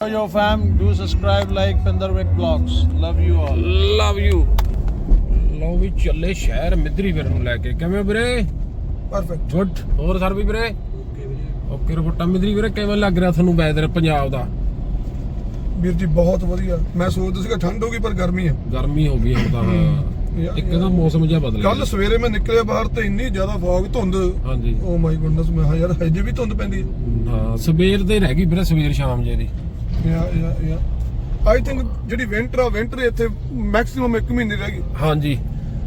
Yo fam, do subscribe, like Pinderwick Vlogs. Love you all. Love you ਲਓ ਵੀ ਚੱਲੇ ਸ਼ਹਿਰ ਮਿੱਧਰੀ ਵੀਰ ਨੂੰ ਲੈ ਕੇ। ਕਿਵੇਂ ਵੀਰੇ? ਪਰਫੈਕਟ ਗੁੱਡ ਹੋਰ ਸਰ ਵੀ ਵੀਰੇ? ਓਕੇ ਰਿਪੋਰਟਾਂ ਮਿੱਧਰੀ ਵੀਰੇ ਕਿਵੇਂ ਲੱਗ ਰਿਹਾ ਤੁਹਾਨੂੰ ਵੈਦਰ ਪੰਜਾਬ ਦਾ? ਵੀਰ ਜੀ ਬਹੁਤ ਵਧੀਆ। ਮੈਂ ਸੋਚਦਾ ਸੀਗਾ ਠੰਡ ਹੋਗੀ ਪਰ ਗਰਮੀ ਹੈ ਗਰਮੀ ਹੋ ਗਈ ਹੁਣ ਤਾਂ। ਇੱਕ ਤਾਂ ਮੌਸਮ ਜਿਹਾ ਬਦਲ ਕੱਲ ਗਿਆ। ਸਵੇਰੇ ਮੈਂ ਨਿਕਲਿਆ ਬਾਹਰ ਤੇ ਇੰਨੀ ਜ਼ਿਆਦਾ ਫੌਗ ਧੁੰਦ। ਹਾਂਜੀ। ਓ ਮਾਈ ਗੁੱਡਨੈਸ ਮੈਂ ਕਿਹਾ ਯਾਰ ਹਜੇ ਵੀ ਧੁੰਦ ਪੈਂਦੀ ਹੈ ਹਾਂ ਸਵੇਰ ਦੇ ਰਹਿ ਗਈ ਵੀਰੇ ਸਵੇਰ ਸ਼ਾਮ ਜੇ ਦੀ। Yeah yeah yeah I think ਜਿਹੜੀ ਵਿੰਟਰ ਆ ਵਿੰਟਰ ਇੱਥੇ ਮੈਕਸਿਮਮ 1 ਮਹੀਨੇ ਰਹਿ ਗਈ। ਹਾਂਜੀ।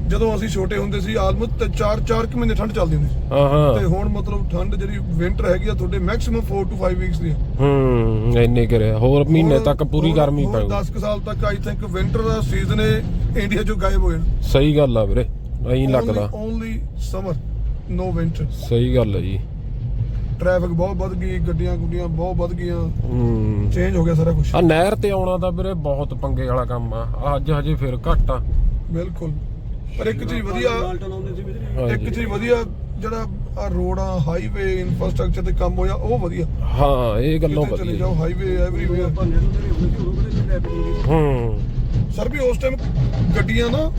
ਜਦੋਂ ਅਸੀਂ ਛੋਟੇ ਹੁੰਦੇ ਸੀ ਆਲਮੋਸਟ 4 4 ਕੁ ਮਹੀਨੇ ਠੰਡ ਚੱਲਦੀ ਹੁੰਦੀ ਸੀ। ਹਾਂ ਤੇ ਹਾਂ ਹੁਣ ਮਤਲਬ ਠੰਡ ਜਿਹੜੀ ਵਿੰਟਰ ਹੈਗੀ ਆ ਤੁਹਾਡੇ ਮੈਕਸਿਮਮ 4 ਟੂ 5 ਵੀਕਸ ਦੀ ਆ। ਹੂੰ ਇੰਨੇ ਕਰਿਆ ਹੋਰ ਮਹੀਨੇ ਹੋਰ- ਤੱਕ ਪੂਰੀ ਹੋਰ- ਗਰਮੀ ਹੋਰ ਪਊ। 10 ਕੁ ਸਾਲ ਤੱਕ ਆਈ ਥਿੰਕ ਵਿੰਟਰ ਦਾ ਸੀਜ਼ਨ ਇੰਡੀਆ ਚੋਂ ਗਾਇਬ ਹੋ ਜਾਣਾ ਸਹੀ ਗੱਲ ਆ ਵੀਰੇ ਐਂ ਲੱਗਦਾ। ਓਨਲੀ ਸਮਰ ਨੋ ਵਿੰਟਰ ਸਹੀ ਗੱਲ ਹੈ ਜੀ। ਟ੍ਰੈਫਿਕ ਬਹੁਤ ਵੱਧ ਗਈ ਗੱਡੀਆਂ ਗੁੱਡੀਆਂ ਬਹੁਤ ਵੱਧ ਗਈਆਂ। ਹੂੰ। ਚੇਂਜ ਹੋ ਗਿਆ ਸਾਰਾ ਕੁਝ ਆ ਨਹਿਰ ਤੇ ਆਉਣਾ ਤਾਂ ਵੀਰੇ ਬਹੁਤ ਪੰਗੇ ਵਾਲਾ ਕੰਮ ਆ। ਆਹ ਅੱਜ ਹਜੇ ਫਿਰ ਘੱਟ ਆ। ਬਿਲਕੁਲ। ਪਰ ਇੱਕ ਚੀਜ਼ ਵਧੀਆ ਇੱਕ। ਚੀਜ਼ ਵਧੀਆ ਜਿਹੜਾ ਆ ਰੋਡਾਂ ਹਾਈਵੇ ਇਨਫਰਾਸਟ੍ਰਕਚਰ ਤੇ ਕੰਮ ਹੋਇਆ ਉਹ ਵਧੀਆ। ਹਾਂ ਇਹ ਗੱਲੋਂ ਕਿਤੇ ਚਲੇ ਵਧੀਆ। ਜਾਓ ਹਾਈਵੇ ਐਵਰੀਵੇਅਰ ਹੂੰ। ਸਰ ਵੀ ਉਸ ਟਾਈਮ ਗੱਡੀਆਂ ਨਾ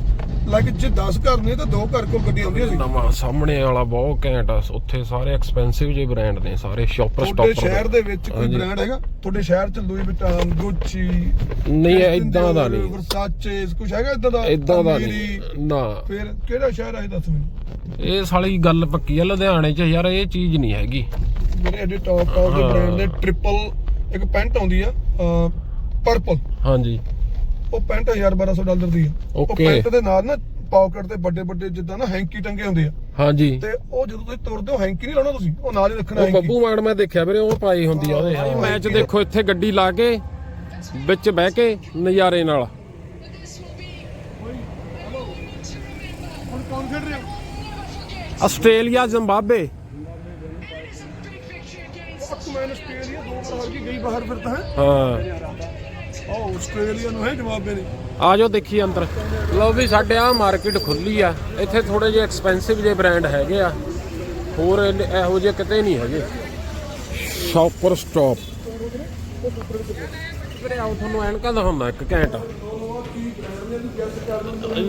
ਲਾਈਕ ਜੇ 10 ਘਰ ਨੇ ਤਾਂ ਦੋ ਘਰ ਕੋਲ ਗੱਡੀਆਂ ਹੁੰਦੀਆਂ ਸੀ। ਨਵਾਂ ਸਾਹਮਣੇ ਵਾਲਾ ਬਹੁਤ ਘੈਂਟ ਆ। ਉੱਥੇ ਸਾਰੇ ਐਕਸਪੈਂਸਿਵ ਜਿਹੇ ਬ੍ਰਾਂਡ ਨੇ ਸਾਰੇ ਸ਼ਾਪਰ ਤੁਹਾਡੇ ਸਟਾਪਰ ਸ਼ਹਿਰ ਦੇ ਵਿੱਚ ਕੋਈ। ਬ੍ਰਾਂਡ ਹੈਗਾ? ਤੁਹਾਡੇ ਸ਼ਹਿਰ ਚ ਲੂਈ ਵਿਟਾਨ ਗੁੱਚੀ ਨਹੀਂ ਇਦਾਂ ਦਾ ਨਹੀਂ। ਵਰਸਾਚੇ ਕੁਝ ਹੈਗਾ ਇਦਾਂ ਦਾ? ਇਦਾਂ ਦਾ? ਨਹੀਂ। ਨਾ। ਫਿਰ ਕਿਹੜਾ ਸ਼ਹਿਰ ਹੈ ਦੱਸ ਮੈਨੂੰ? ਇਹ ਸਾਲੀ ਗੱਲ ਪੱਕੀ ਆ ਲੁਧਿਆਣੇ 'ਚ ਯਾਰ ਇਹ ਚੀਜ਼ ਨਹੀਂ ਹੈਗੀ। ਮੇਰੇ ਐਡੇ ਟੌਪ ਟੌਪ ਦੇ। ਬ੍ਰਾਂਡ ਦੇ ਟ੍ਰਿਪਲ ਇੱਕ ਪੈਂਟ ਆਉਂਦੀ ਆ ਪਰਪਲ ਹਾਂਜੀ। ਉਹ ਪੈਂਟ 1000 1200 ਡਾਲਰ ਦੀ ਆ। ਉਹ Okay. ਪੈਂਟ ਦੇ ਨਾਲ ਨਾ ਪਾਕਟ ਤੇ ਵੱਡੇ ਵੱਡੇ ਜਿੱਦਾਂ ਨਾ ਹੈਂਕੀ ਟੰਗੇ ਹੁੰਦੇ ਆ। ਹਾਂਜੀ। ਤੇ ਉਹ ਜਦੋਂ ਤੁਸੀਂ ਤੁਰਦੇ ਹੋ ਹੈਂਕੀ ਨਹੀਂ ਲਾਉਣਾ ਤੁਸੀਂ ਉਹ ਨਾਲ ਹੀ ਰੱਖਣਾ ਉਹ ਹੈਂਕੀ ਬੱਬੂ ਮਾਨ ਮੈਂ ਦੇਖਿਆ ਵੀਰੇ ਉਹ ਪਾਈ ਹੁੰਦੀ ਆ ਉਹਦੇ। ਹਾਂ। ਮੈਚ ਦੇਖੋ ਇੱਥੇ ਗੱਡੀ ਲਾ ਕੇ ਵਿੱਚ ਬਹਿ ਕੇ ਨਜ਼ਾਰੇ ਨਾਲ। Australia Zimbabwe. ਉਹ ਮੈਂ ਆਸਟ੍ਰੇਲੀਆ ਦੋ ਵਾਰ ਹਾਰ ਕੇ ਗਈ ਬਾਹਰ ਫਿਰ ਤਾਂ। ਹੈ ਹਾਂ। ਉਹ ਆਸਟ੍ਰੇਲੀਆ ਨੂੰ ਹੈ ਜਵਾਬ ਦੇ ਨਹੀਂ ਆ ਜਾਓ ਦੇਖੀ ਅੰਦਰ। ਲਓ ਵੀ ਸਾਡੇ ਆ ਮਾਰਕੀਟ ਖੁੱਲੀ ਆ। ਇੱਥੇ ਥੋੜੇ ਜਿਹੇ ਐਕਸਪੈਂਸਿਵ ਜਿਹੇ ਬ੍ਰਾਂਡ ਹੈਗੇ ਆ। ਹੋਰ ਇਹੋ ਜਿਹੇ ਕਿਤੇ ਨਹੀਂ ਹੈਗੇ। ਸ਼ਾਪਰ ਸਟਾਪ ਵੀਰੇ ਆਓ ਤੁਹਾਨੂੰ ਐਨਕਾਂ ਦਿਖਾਉਂਦਾ ਇੱਕ ਘੈਂਟ।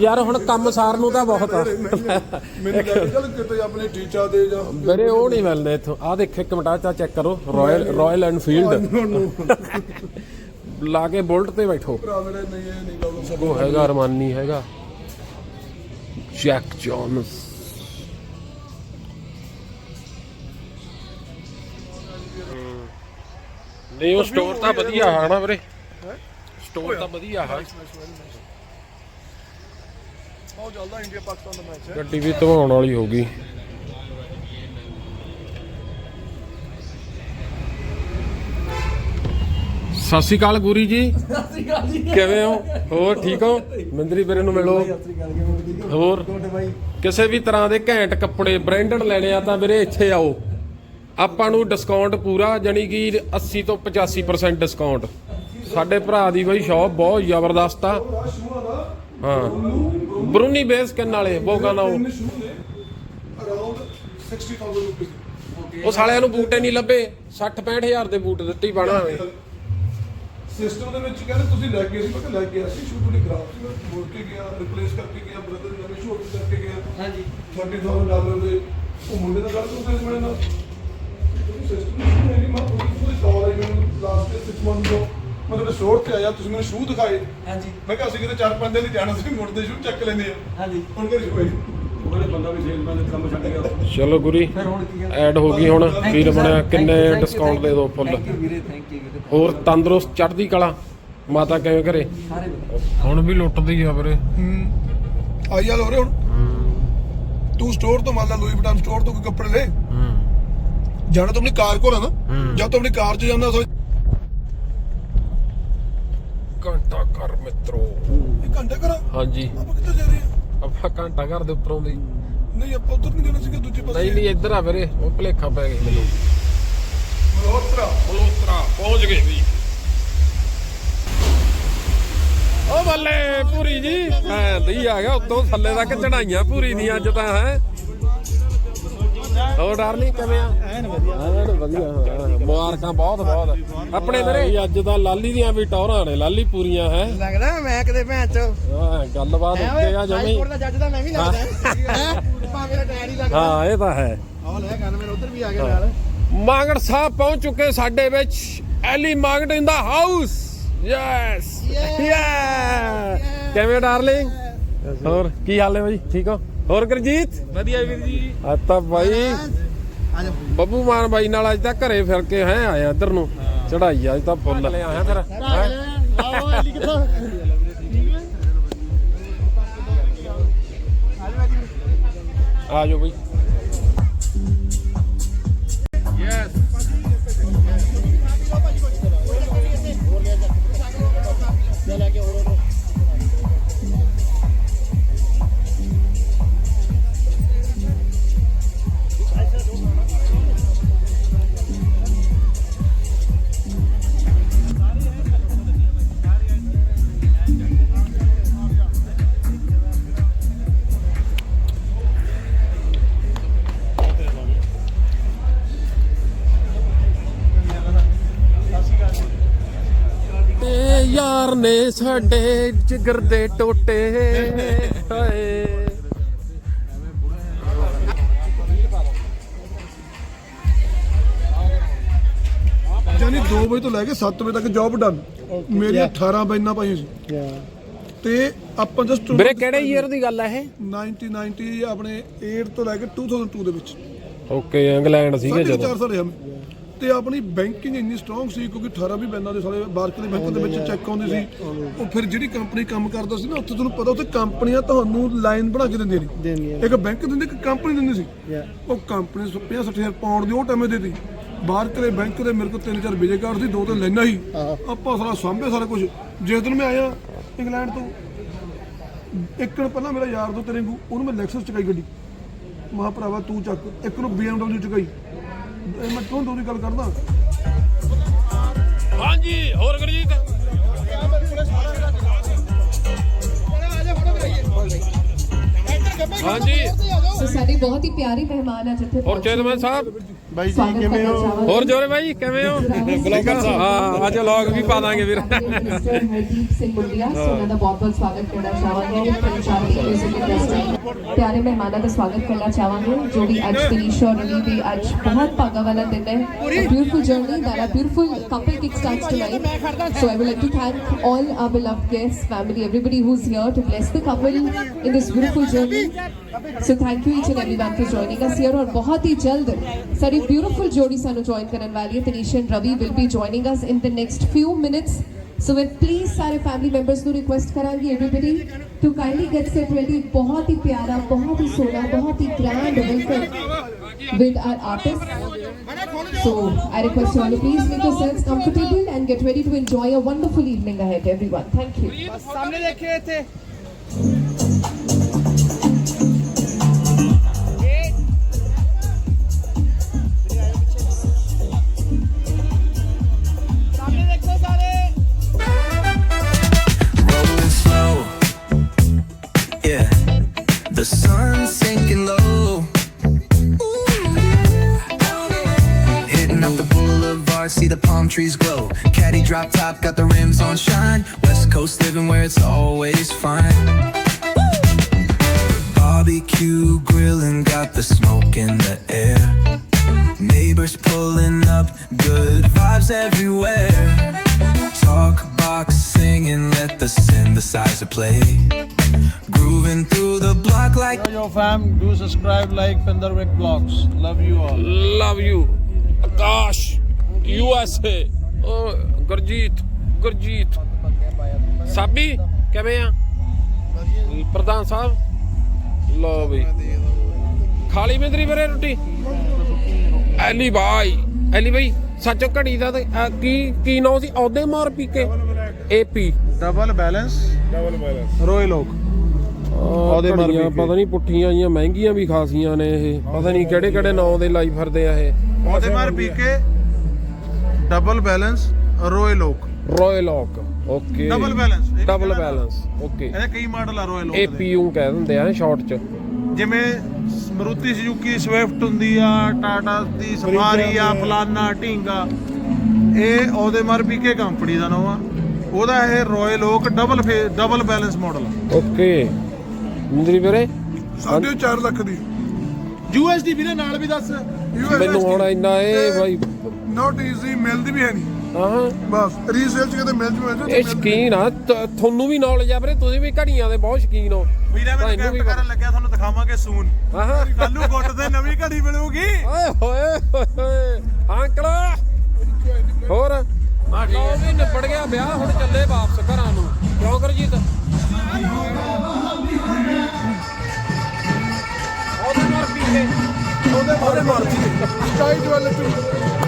ਯਾਰ ਹੁਣ ਕੰਮ ਸਾਰ ਨੂੰ ਤਾਂ ਬਹੁਤ ਆ। ਮੈਨੂੰ ਲੱਗ ਚੱਲ ਕਿਤੇ ਆਪਣੇ ਟੀਚਾ ਦੇ ਜਾਂ ਵੀਰੇ ਉਹ ਨਹੀਂ ਮਿਲਨੇ ਇੱਥੋਂ। ਆ ਦੇਖ ਇੱਕ ਮਿੰਟ ਆ ਚੈੱਕ ਕਰੋ। ਰਾਇਲ ਰਾਇਲ ਐਨਫੀਲਡ ਲਾ ਕੇ ਬੁਲਟ ਤੇ ਬੈਠੋ। ਭਰਾ ਮੇਰੇ ਨਹੀਂ ਇਹ ਨਹੀਂ ਗੱਲ ਸਭ ਉਹ ਹੈਗਾ ਅਰਮਾਨੀ ਹੈਗਾ। Jack Jones. ਨਹੀਂ ਉਹ ਸਟੋਰ ਤਾਂ ਵਧੀਆ ਹੈ ਨਾ ਵੀਰੇ। ਸਟੋਰ ਤਾਂ ਵਧੀਆ ਹੈ ਬਹੁਤ ਚੱਲਦਾ ਇੰਡੀਆ ਪਾਕਿਸਤਾਨ ਦਾ ਮੈਚ ਹੈ। ਗੱਡੀ ਵੀ ਧਵਾਉਣ ਵਾਲੀ ਹੋ ਗਈ। ਸਤਿ ਸ਼੍ਰੀ ਅਕਾਲ ਗੁਰੀ ਜੀ। ਕਿਵੇਂ ਹੋ? ਹੋਰ ਠੀਕ ਹੋ? ਮੰਦਰੀ ਵੀਰੇ ਨੂੰ ਮਿਲੋ। ਹੋਰ? ਕਿਸੇ ਵੀ ਤਰ੍ਹਾਂ ਦੇ ਘੈਂਟ ਕੱਪੜੇ ਬ੍ਰਾਂਡਡ ਲੈਣੇ ਆ ਤਾਂ ਵੀਰੇ ਇੱਥੇ ਆਓ। ਆਪਾਂ ਨੂੰ ਡਿਸਕਾਊਂਟ ਪੂਰਾ ਜਾਨੀ ਕਿ 80 ਤੋਂ 85% ਡਿਸਕਾਊਂਟ ਸਾਡੇ ਭਰਾ ਦੀ ਬਈ ਸ਼ਾਪ ਬਹੁਤ ਜ਼ਬਰਦਸਤ ਆ। ਹਾਂ। ਬਰੂਨੀ ਬੇਸ ਕਿੰਨ ਵਾਲੇ? ਬੋਗਾ ਨਾ ਉਹ। 60000 ਰੁਪਏ ਉਹ ਸਾਲਿਆਂ ਨੂੰ ਬੂਟੇ ਨਹੀਂ ਲੱਭੇ। 60 65000 ਦੇ ਬੂਟ ਦਿੱਤੀ ਬਾਣਾ ਸਿਸਟਮ ਦੇ ਵਿੱਚ ਕਹਿੰਦੇ ਤੁਸੀਂ ਲੈ ਕੇ ਸੀ ਮੈਂ ਕਿਹਾ ਲੈ ਕੇ ਅਸੀਂ ਸ਼ੂ ਤੁਹਾਡੀ ਖਰਾਬ ਸੀ ਮੈਂ ਮੋੜ ਕੇ ਗਿਆ ਰਿਪਲੇਸ ਕਰਕੇ ਗਿਆ ਬ੍ਰਦਰ ਨਵੇਂ ਸ਼ੂ ਕਰਕੇ ਗਿਆ। ਹਾਂਜੀ। 30000 ਡਾਲਰ ਦੇ ਉਹ ਮੁੰਡੇ ਦਾ ਗੱਲ ਤੁਸੀਂ ਮੇਰੇ ਨਾਲ। ਸਿਸਟਮ ਨਹੀਂ ਮੈਂ ਪੂਰੀ ਕਾਲ ਆਈ ਮੈਨੂੰ ਲਾਸਟ 6 ਮੰਥ ਤੋਂ। ਮੈਂ ਤੁਹਾਡੇ ਸਟੋਰ ਤੇ ਆਇਆ ਤੁਸੀਂ ਮੈਨੂੰ ਸ਼ੂ ਦਿਖਾਏ। ਹਾਂਜੀ। ਮੈਂ ਕਿਹਾ ਅਸੀਂ ਕਿਤੇ 4-5 ਦਿਨ ਹੀ ਜਾਣਾ ਸੀ ਮੁੜਦੇ ਸ਼ੂ ਚੱਕ ਲੈਂਦੇ ਆ। ਹਾਂਜੀ। ਹੁਣ ਕਰੀ ਕੋਈ ਉਹਨੇ ਬੰਦਾ ਵੀ ਸੇਲਮੈਨ ਦੇ ਕੰਮ ਛੱਡ ਗਿਆ। ਚਲੋ ਗੁਰੀ ਫਿਰ ਹੁਣ ਕੀ ਐਡ ਹੋ ਗਈ ਹੁਣ। ਵੀਰ ਬਣਿਆ ਕਿੰਨੇ ਡਿਸਕਾਊਂਟ ਦੇ ਦੋ ਫੁੱਲ। ਥੈਂਕ ਯੂ ਵੀਰੇ ਥੈਂਕ ਯੂ ਵੀਰੇ। ਹੋਰ ਤੰਦਰੁਸਤ ਚੜ੍ਹਦੀ ਕਲਾ। ਮਾਤਾ ਕਿਵੇਂ ਘਰੇ? ਸਾਰੇ। ਹੁਣ ਵੀ ਲੁੱਟਦੀ ਆ ਵੀਰੇ। ਹੂੰ। ਆਈ ਆ ਲੋ ਰੇ ਹੁਣ ਤੂੰ ਸਟੋਰ ਤੋਂ ਮੰਨ ਲਾ ਲੂਈ ਵਟਾਨ ਸਟੋਰ ਤੋਂ ਕੋਈ ਕੱਪੜੇ ਲੈ। ਹੂੰ। ਜਾਣਾ ਤਾਂ ਆਪਣੀ ਕਾਰ ਕੋਲ ਹੈ ਨਾ। ਹੂੰ। ਜਦ ਤੂੰ ਆਪਣੀ ਕਾਰ 'ਚ ਜਾਂਦਾ ਸੋ ਘੰਟਾ ਘਰ ਮਿੱਤਰੋ। ਇਹ ਘੰਟਾ ਕਰਾ ਹਾਂਜੀ। ਆਪਾਂ ਕਿੱਥੇ ਜਾ ਰਹੇ ਆ? ਆਪਾਂ ਘੰਟਾ ਘਰ ਦੇ ਉੱਪਰੋਂ ਦੀ ਨਹੀਂ ਆਪਾਂ ਉਧਰ ਨਹੀਂ ਜਾਣਾ ਸੀਗਾ ਦੂਜੇ ਪਾਸੇ। ਨਹੀਂ ਨਹੀਂ ਇੱਧਰ ਆ ਵੀਰੇ ਉਹ ਭਲੇਖਾ ਪੈ ਗਿਆ ਮੈਨੂੰ। ਮਲਹੋਤਰਾ ਮਲੋਤਰਾ ਪਹੁੰਚ ਗਏ ਵੀ। ਓ ਬੱਲੇ ਪੂਰੀ ਜੀ। ਮੈਂ ਦਈ ਆ ਗਿਆ ਉਤੋਂ ਥੱਲੇ ਤੱਕ ਚੜਾਈਆਂ ਪੂਰੀ ਦੀਆਂ ਅੱਜ ਤਾਂ ਹੈ। ਹੋਰ ਡਾਰਲਿੰਗ ਕਿਵੇਂ ਆ? ਐਨ ਵਧੀਆ। ਐਨ ਵਧੀਆ ਹਾਂ ਮੁਬਾਰਕਾਂ ਬਹੁਤ ਬਹੁਤ। ਆਪਣੇ ਮੇਰੇ ਅੱਜ ਤਾਂ ਲਾਲੀ ਦੀਆਂ ਵੀ ਟੌਰਾਂ ਨੇ ਲਾਲੀ ਪੂਰੀਆਂ ਹੈ? ਲੱਗਦਾ ਮੈਂ ਕਿਤੇ ਭੈਣ ਚ ਹਾਂ ਗੱਲਬਾਤ ਉੱਤੇ ਆ ਜਮੀ। ਹਾਈਕੋਰਟ ਦਾ ਜੱਜ ਤਾਂ ਮੈਂ ਵੀ ਲੱਗਦਾ। ਹੈ। ਭਾਵੇਂ ਹੀ ਲੱਗਦਾ। ਹਾਂ ਇਹ ਤਾਂ ਹੈ। ਆਹ ਲੈ ਗੱਲ ਮੇਰੇ ਉਧਰ ਵੀ ਆ ਗਿਆ ਨਾਲ। ਮਾਂਗੜ ਸਾਹਿਬ ਪਹੁੰਚ ਚੁੱਕੇ ਸਾਡੇ ਵਿੱਚ। Elly Mangat in the house. Yes yeah ਕਿਵੇਂ ਡਾਰਲਿੰਗ? ਹੋਰ ਕੀ ਹਾਲ ਹੈ ਬਾਈ? ਠੀਕ ਹੋ? ਹੋਰ ਗੁਰਜੀਤ? ਵਧੀਆ ਵੀਰ ਜੀ। ਆ ਤਾਂ ਬਾਈ। ਬੱਬੂ ਮਾਨ ਬਾਈ ਨਾਲ ਅੱਜ ਤਾਂ ਘਰੇ ਫਿਰ ਕੇ ਹੈ ਆਇਆ ਇੱਧਰ ਨੂੰ। ਚੜਾਈ ਅੱਜ ਤਾਂ ਫੁੱਲ। ਲੈ ਆਇਆ ਫਿਰ। ਆ ਜਾਓ ਬਈ। ਨੇ ਸਾਡੇ ਜਿਗਰ ਦੇ ਟੋਟੇ। ਹਾਏ। ਯਾਨੀ 2 ਵਜੇ ਤੋਂ ਲੈ ਕੇ 7 ਵਜੇ ਤੱਕ ਜੌਬ ਡਨ ਮੇਰੀਆਂ 18 ਬੈਨਾਂ ਪਾਈਆਂ ਸੀ। ਤੇ ਆਪਾਂ ਜਸਟ ਵੀਰੇ ਕਿਹੜੇ ਈਅਰ ਦੀ ਗੱਲ ਹੈ ਇਹ? 1990 ਆਪਣੇ 8 ਤੋਂ ਲੈ ਕੇ 2002 ਦੇ ਵਿੱਚ। ਓਕੇ ਇੰਗਲੈਂਡ ਸੀਗੇ ਜਦੋਂ ਚਾਰ ਸਾਲ ਰਿਹਾ ਮੈਂ। ਤੇ ਆਪਣੀ ਬੈਂਕਿੰਗ ਇੰਨੀ ਸਟਰੋਂਗ ਸੀ ਕਿਉਂਕਿ 18 ਵੀ ਬੈਨਾਂ ਦੇ ਸਾਰੇ ਬਾਰਕਲੀ ਬੈਂਕ ਦੇ ਵਿੱਚ ਚੈੱਕ ਆਉਂਦੇ ਸੀ। ਉਹ ਫਿਰ ਜਿਹੜੀ ਕੰਪਨੀ ਕੰਮ ਕਰਦਾ ਸੀ ਨਾ ਉੱਥੇ ਤੁਹਾਨੂੰ ਪਤਾ ਉੱਥੇ ਕੰਪਨੀਆਂ ਤੁਹਾਨੂੰ ਲਾਈਨ ਬਣਾ ਕੇ ਦਿੰਦੀਆਂ ਨੇ ਇੱਕ ਬੈਂਕ ਦਿੰਦੀ ਇੱਕ ਕੰਪਨੀ ਦਿੰਦੀ ਸੀ। ਉਹ ਕੰਪਨੀ 50 60000 ਪਾਉਂਡ ਦੀ ਉਹ ਟਾਈਮੇ ਦਿੱਤੀ ਬਾਰਕਲੇ ਬੈਂਕ ਦੇ ਮੇਰੇ ਕੋਲ ਤਿੰਨ ਚਾਰ ਵਿਜੇ ਕਾਰਡ ਸੀ ਦੋ ਤਿੰਨ ਲੈਣਾ ਸੀ। ਆਪਾਂ ਸਾਰਾ ਸਾਂਭੇ ਸਾਰਾ ਕੁਝ ਜਿਸ ਦਿਨ ਮੈਂ ਆਇਆ ਇੰਗਲੈਂਡ ਤੋਂ ਇੱਕ ਦਿਨ ਪਹਿਲਾਂ ਮੇਰਾ ਯਾਰ ਦੋ ਤੇਰੇ ਨੂੰ ਉਹਨੂੰ ਮੈਂ ਲੈਕਸਸ ਚਕਾਈ ਗੱਡੀ। ਮਹਾ ਭਰਾਵਾ ਤੂੰ ਚੱਕ ਇੱਕ ਨੂੰ BMW ਚਕਾਈ। ਮੈਂ ਕਿਉਂ ਦੋਦੀ ਗੱਲ ਕਰਦਾ? ਹਾਂਜੀ ਹੋਰ ਗੁਰਜੀਤ? ਹਾਂਜੀ। ਸੋ ਸਾਡੀ ਬਹੁਤ ਹੀ ਪਿਆਰੀ ਮਹਿਮਾਨ ਆ ਜਿੱਥੇ ਹੋਰ ਚੇਤਮਨ ਸਾਹਿਬ। ਬਾਈ ਜੀ ਕਿਵੇਂ ਹੋ ਹੋਰ ਜੋਰੇ ਬਾਈ ਕਿਵੇਂ ਹੋ ਬਲੌਗਰ ਸਾਹਿਬ ਹਾਂ ਅੱਜ ਲੌਗ ਵੀ ਪਾ ਦਾਂਗੇ ਵੀਰ ਹਰਦੀਪ ਸਿੰਘ ਮੁੰਡਿਆ ਸੋ ਉਹਨਾਂ ਦਾ ਬਹੁਤ ਬਹੁਤ ਸਵਾਗਤ ਕਰਨਾ ਚਾਹਾਂਗੇ ਪਿਆਰੇ ਮਹਿਮਾਨਾਂ ਦਾ ਸਵਾਗਤ ਕਰਨਾ ਚਾਹਾਂਗੇ ਜੋ ਵੀ ਅੱਜ ਤਨੀਸ਼ਾ ਔਰ ਰਵੀ ਦੇ ਅੱਜ ਬਹੁਤ ਭਾਗਾ ਵਾਲਾ ਦਿਨ ਹੈ beautiful journey that a beautiful couple kickstarts tonight so i would like to thank all our beloved guests family everybody who's here to bless the couple in this beautiful journey So thank you each and everyone for joining us here और बहुत ही जल्द सारी beautiful जोड़ी सानू join करने वाली है Tanisha and Ravi will be joining us in the next few minutes. So when please सारे family members को request कराएँगे everybody to kindly get set ready बहुत ही प्यारा बहुत ही सोना बहुत ही grand welcome with our artists. So I request you all to please make yourselves comfortable and get ready to enjoy a wonderful evening ahead everyone. Thank you. Drop top, got the rims on shine. West Coast living where it's always fine. Barbecue grilling, got the smoke in the air. Neighbors pulling up, good vibes everywhere. Talk box singing, let the synthesizer play. Grooving through the block like. Yo, yo, fam, do subscribe, like Fenderwick blocks. Love you all. Love you. Gosh, USA. ਓ ਗੁਰਜੀਤ ਗੁਰਜੀਤ ਸਾਬੀ ਕਿਵੇਂ ਆ ਪ੍ਰਧਾਨ ਸਾਹਿਬ ਲਓ ਬਈ ਖਾਲੀ ਮੇਰੀ ਵੀਰੇ ਰੋਟੀ ally ਬਾਈ ally ਬਾਈ ਸੱਚੋ ਘੜੀ ਦਾ ਕੀ ਕੀ ਨਾਂ ਸੀ ਅਹੁਦੇ ਮਾਰ ਪੀ ਕੇ ਏਪੀ Double balance. Double balance. Royal Oak. ਉਹਦੇ ਮਾਰ ਪੀ ਕੇ। ਪਤਾ ਨਹੀਂ ਪੁੱਠੀਆਂ ਆਈਆਂ ਮਹਿੰਗੀਆਂ ਵੀ ਖਾਸੀਆਂ ਨੇ ਇਹ ਪਤਾ ਨਹੀਂ ਕਿਹੜੇ ਕਿਹੜੇ ਨਾਂ ਦੇ ਲਾਈ ਫਿਰਦੇ ਆ ਇਹ Odemar PK. Double balance. Royal Oak. Royal Oak Double balance. ਇਹ ਡਬਲ ਕਿਹੜਾ ਬੈਲੈਂਸ ਓਕੇ ਇਹਦੇ ਕਈ ਮਾਡਲ ਆ Oak ਦੇ। ਏਪੀਯੂ ਕਹਿ ਦਿੰਦੇ ਆ ਸ਼ਾਰਟ ਚ। ਜਿਵੇਂ ਮਰੂਤੀ ਸੁਜ਼ੂਕੀ ਸਵਿਫਟ ਹੁੰਦੀ ਆ ਟਾਟਾ ਦੀ ਸਫਾਰੀ ਆ ਫਲਾਨਾ ਢੀਂਗਾ ਇਹ ਉਹਦੇ ਮਰ ਪੀਕੇ ਕੰਪਨੀ ਦਾ ਨਾਮ ਆ। ਉਹਦਾ ਇਹ Royal Oak double double balance model okay ਮੰਦਰੀ ਵੀਰੇ? ਸਾਢੇ 4 ਲੱਖ ਦੀ। ਯੂਐਸਡੀ ਵੀਰੇ ਨਾਲ ਵੀ ਦੱਸ। ਮੈਨੂੰ ਹੁਣ ਇੰਨਾ ਇਹ ਬਾਈ ਨਾਟ ਈਜ਼ੀ ਮਿਲਦੀ ਵੀ ਹੈ ਨਹੀਂ। ਹਾਂ ਬਸ ਰੀਸੇਲ ਚ ਕਿਤੇ ਮਿਲ ਜੂ ਇਹ ਸ਼ਕੀਨ ਆ ਤ- ਤੁਹਾਨੂੰ ਵੀ ਨੌਲੇਜ ਆ ਵੀਰੇ ਤੁਸੀਂ ਵੀ ਘੜੀਆਂ ਦੇ ਬਹੁਤ ਸ਼ਕੀਨ ਹੋ। ਵੀਰੇ ਮੈਂ ਤੁਹਾਨੂੰ ਵੀ ਗਿਫਟ ਕਰਨ ਲੱਗਿਆ ਤੁਹਾਨੂੰ ਦਿਖਾਵਾਂਗੇ ਸੂਨ ਹਾਂ ਕੱਲ ਨੂੰ ਗੁੱਟ ਤੇ ਨਵੀਂ ਘੜੀ ਮਿਲੂਗੀ। ਓਏ ਹੋਏ ਹੋਏ ਅੰਕਲ! ਹੋਰ? ਲਓ ਵੀ ਨਿਬੜ ਗਿਆ ਵਿਆਹ ਹੁਣ ਚੱਲੇ ਵਾਪਸ ਘਰਾਂ ਨੂੰ। ਕਿਉਂ ਕਰਜੀਤ ਉਹਦੇ ਮਾਰ ਪੀ ਕੇ। ਉਹਦੇ ਬਾਰੇ ਮਰਜ਼ੀ ਸਕਾਈ ਜਵੈਲਰੀ ਵਿਆਹ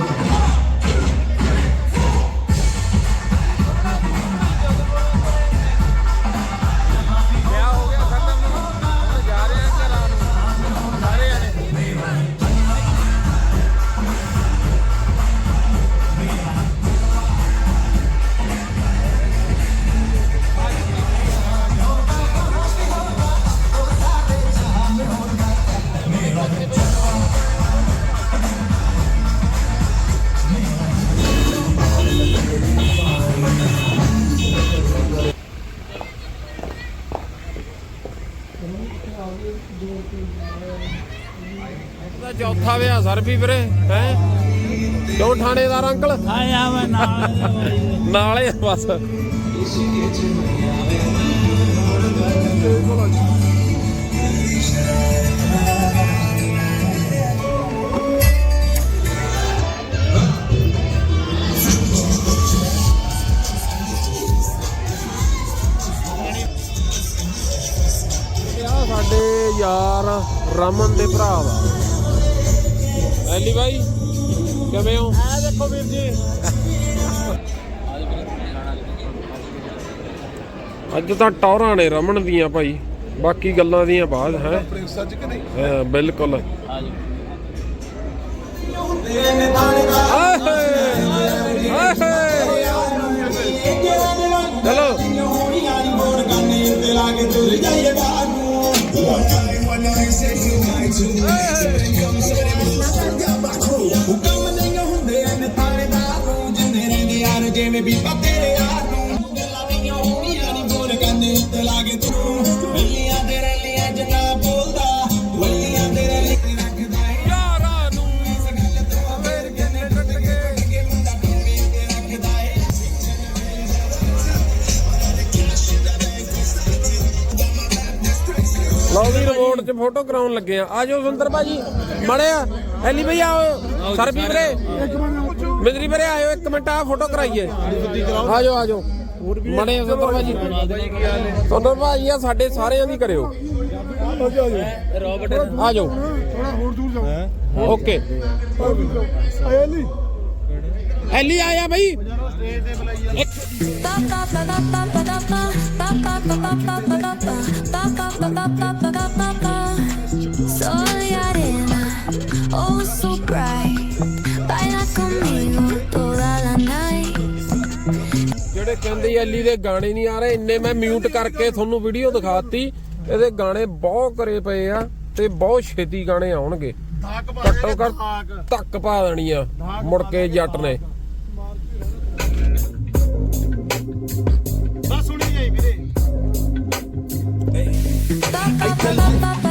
ਦਾ ਚੌਥਾ ਵਿਆਹ ਸਰ ਵੀ ਵੀਰੇ ਹੈ? ਕਿਉਂ ਥਾਣੇਦਾਰ ਅੰਕਲ। ਆਇਆ ਮੈਂ ਨਾਲ। ਨਾਲੇ ਬਸ। ਯਾਰ ਰਮਨ ਦੇ ਭਰਾ ਵਾ। ਐਲੀ ਬਾਈ ਕਿਵੇਂ ਹੋ? ਆ ਦੇਖੋ ਵੀਰ ਜੀ। ਅੱਜ ਤਾਂ ਟੌਰਾਂ ਨੇ ਰਮਨ ਦੀਆਂ ਭਾਈ ਬਾਕੀ ਗੱਲਾਂ ਦੀਆਂ ਬਾਅਦ ਹੈ? ਪ੍ਰਿੰਸ ਅੱਜ ਕਿ ਨਹੀਂ? ਹਾਂ, ਬਿਲਕੁਲ। ਆਏ ਹੋਏ! ਆਏ ਜਿਵੇਂ ਵੀ ਤੇਰੇ 'ਚ ਫੋਟੋ ਕਰਾਉਣ ਲੱਗੇ ਆ। ਆਜੋ ਸੁੰਦਰ ਭਾਜੀ। ਮੜਿਆ ਐਲੀ ਭਈ ਆਓ। ਸਰਬੀ ਵੀਰੇ। ਮਿੰਦਰੀ ਵੀਰੇ ਆਇਓ ਇੱਕ ਮਿੰਟ ਆ ਫੋਟੋ ਕਰਾਈਏ। ਆਜੋ ਆਜੋ ਮੜੇ ਸੁੰਦਰ ਭਾਜੀ। ਸੁੰਦਰ ਭਾਜੀ ਆ ਸਾਡੇ ਸਾਰਿਆਂ ਦੀ ਕਰਿਓ। ਥੋੜਾ ਹੋਰ ਦੂਰ ਜਾਓ ਓਕੇ ਨਹੀਂ। ਐਲੀ ਆਇਆ ਬਈ। Arena, oh so bright. Baila conmigo toda la night. ਜਿਹੜੇ ਕਹਿੰਦੇ ਐਲੀ ਦੇ ਗਾਣੇ ਨਹੀਂ ਆ ਰਹੇ ਇੰਨੇ ਮੈਂ ਮਿਊਟ ਕਰਕੇ ਤੁਹਾਨੂੰ ਵੀਡੀਓ ਦਿਖਾਤੀ। ਇਹਦੇ ਗਾਣੇ ਬਹੁਤ ਕਰੇ ਪਏ ਆ ਤੇ ਬਹੁਤ ਛੇਤੀ ਗਾਣੇ ਆਉਣਗੇ। ਘੱਟੋ ਘੱਟ ਧੱਕ। ਪਾ ਦੇਣੀ ਆ ਮੁੜ ਕੇ ਜੱਟ ਨੇ। I tell you.